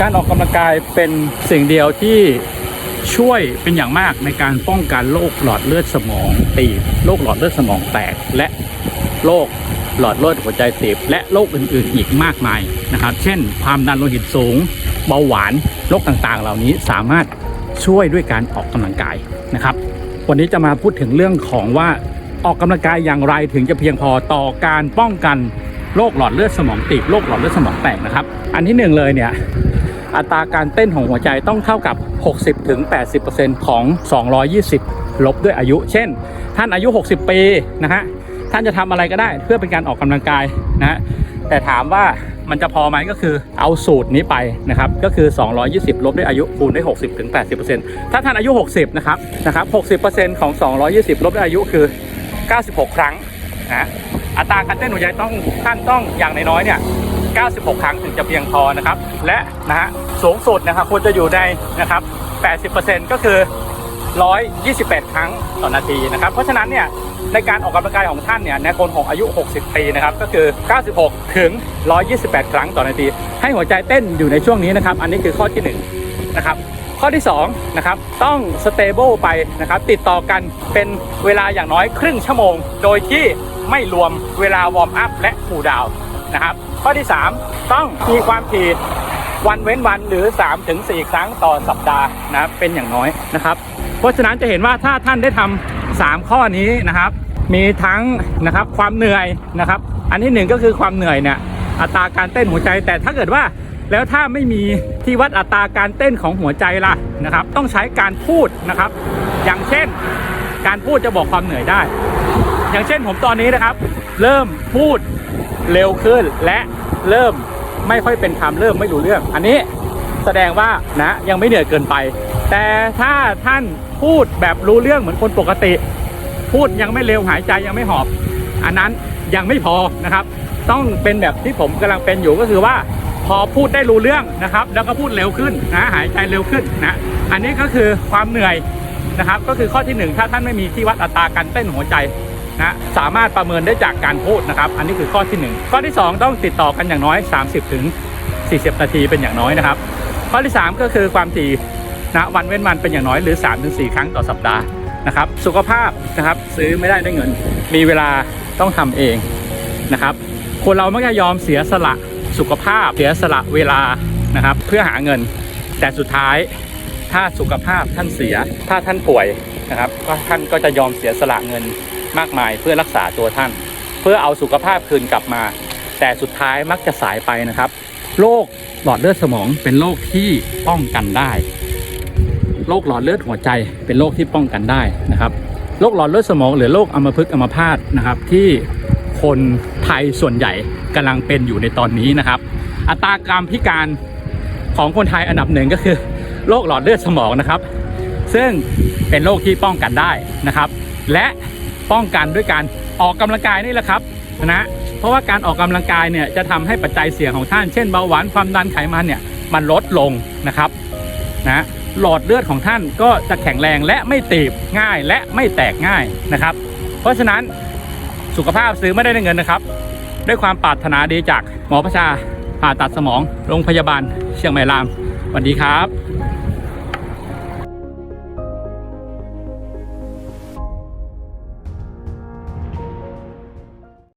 การออกกำลังกายเป็นสิ่งเดียวที่ช่วยเป็นอย่างมากในการป้องกันโรคหลอดเลือดสมองตีบโรคหลอดเลือดสมองแตกและโรคหลอดเลือดหัวใจตีบและโรคอื่นๆอีกมากมายนะครับ เช่น ความดันโลหิตสูง เบาหวานโรคต่างๆ เหล่านี้สามารถช่วยด้วยการออกกำลังกายนะครับ วันนี้จะมาพูดถึงเรื่องของว่าออกกำลังกายอย่างไรถึงจะเพียงพอต่อการป้องกันโรคหลอดเลือดสมองตีบโรคหลอดเลือดสมองแตกนะครับ อันที่หนึ่งเลยเนี่ย อัตราการเต้นของหัวใจต้องเท่ากับ 60-80%ของ 220 ลบด้วยอายุ เช่น ท่านอายุ 60 ปีนะฮะท่านจะทำอะไรก็ได้เพื่อเป็นการออกกำลังกายนะแต่ถามว่ามันจะพอไหมก็คือเอาสูตรนี้ไปนะครับก็คือ 220 ลบด้วยอายุคูณด้วย 60-80%ถ้าท่านอายุ 60 นะครับนะครับ60%ของ 220 ลบด้วยอายุคือ 96 ครั้งนะอัตราการเต้นหัวใจต้องท่านต้องอย่างน้อยๆเนี่ย 96 ครั้งถึงจะเพียงพอนะครับ และนะฮะสูงสุดนะครับควรจะอยู่ในนะครับ 80%ก็คือ 128 ครั้งต่อนาทีนะครับ เพราะฉะนั้นเนี่ยในการออกกำลังกายของท่านเนี่ยในคนของอายุ 60 ปีนะครับก็คือ 96 ถึง 128 ครั้งต่อนาที ให้หัวใจเต้นอยู่ในช่วงนี้นะครับ อันนี้คือข้อที่1นะครับข้อที่2นะครับต้องสเตเบิลไปนะครับติดต่อกันเป็นเวลาอย่างน้อยครึ่งชั่วโมง โดยที่ไม่รวมเวลาวอร์มอัพและคูลดาวน์ นะครับ ข้อที่ 3 ต้องมีความถี่วันเว้นวันหรือ3-4ถึง4ครั้งต่อสัปดาห์นะเป็นอย่างน้อยนะครับ เพราะฉะนั้นจะเห็นว่าถ้าท่านได้ทำ3ข้อนี้นะครับ มีทั้งนะครับความเหนื่อยนะครับ อันที่หนึ่งก็คือความเหนื่อยเนี่ยอัตราการเต้นหัวใจแต่ถ้าเกิดว่าแล้วถ้าไม่มีที่วัดอัตราการเต้นของหัวใจล่ะนะครับ ต้องใช้การพูดนะครับ อย่างเช่น การพูดจะบอกความเหนื่อยได้ อย่างเช่นผมตอนนี้นะครับ เริ่มพูด เร็วขึ้นและเริ่มไม่ค่อยเป็นคำเริ่มไม่รู้เรื่อง อันนี้แสดงว่านะยังไม่เหนื่อยเกินไป แต่ถ้าท่านพูดแบบรู้เรื่องเหมือนคนปกติ พูดยังไม่เร็วหายใจยังไม่หอบ อันนั้นยังไม่พอนะครับ ต้องเป็นแบบที่ผมกำลังเป็นอยู่ก็คือว่า พอพูดได้รู้เรื่องนะครับ แล้วก็พูดเร็วขึ้นนะหายใจเร็วขึ้นนะอันนี้ก็คือความเหนื่อยนะครับ ก็คือข้อที่หนึ่งถ้าท่านไม่มีที่วัดอัตราการเต้นหัวใจ นะสามารถประเมินได้จากการพูดนะครับ อันนี้คือข้อที่หนึ่งข้อที่สองต้องติดต่อกันอย่างน้อย 30ถึง40 นาทีเป็นอย่างน้อยนะครับ ข้อที่สามก็คือความถี่นะวันเว้นวันเป็นอย่างน้อยหรือ3-4ถึง4ครั้งต่อสัปดาห์นะครับ สุขภาพนะครับซื้อไม่ได้ด้วยเงิน มีเวลาต้องทำเองนะครับ คนเราไมักจะยอมเสียสละสุขภาพ เสียสละเวลานะครับ เพื่อหาเงิน แต่สุดท้ายถ้าสุขภาพท่านเสีย ถ้าท่านป่วยนะครับก็ท่านก็จะยอมเสียสละเงิน มากมายเพื่อรักษาตัวท่าน เพื่อเอาสุขภาพคืนกลับมา แต่สุดท้ายมักจะสายไปนะครับโรคหลอดเลือดสมองเป็นโรคที่ป้องกันได้โรคหลอดเลือดหัวใจเป็นโรคที่ป้องกันได้นะครับโรคหลอดเลือดสมองหรือโรคอัมพฤกษ์อัมพาตนะครับที่คนไทยส่วนใหญ่กำลังเป็นอยู่ในตอนนี้นะครับ อัตราการพิการของคนไทยอันดับหนึ่งก็คือโรคหลอดเลือดสมองนะครับ ซึ่งเป็นโรคที่ป้องกันได้นะครับ และ ป้องกันด้วยการออกกำลังกายนี่แหละครับนะเพราะว่าการออกกำลังกายเนี่ยจะทำให้ปัจจัยเสี่ยงของท่านเช่นเบาหวานความดันไขมันเนี่ยมันลดลงนะครับนะหลอดเลือดของท่านก็จะแข็งแรงและไม่ตีบง่ายและไม่แตกง่ายนะครับ เพราะฉะนั้นสุขภาพซื้อไม่ได้ด้วยเงินนะครับ ด้วยความปรารถนาดีจากหมอประชาผ่าตัดสมองโรงพยาบาลเชียงใหม่รามสวัสดีครับ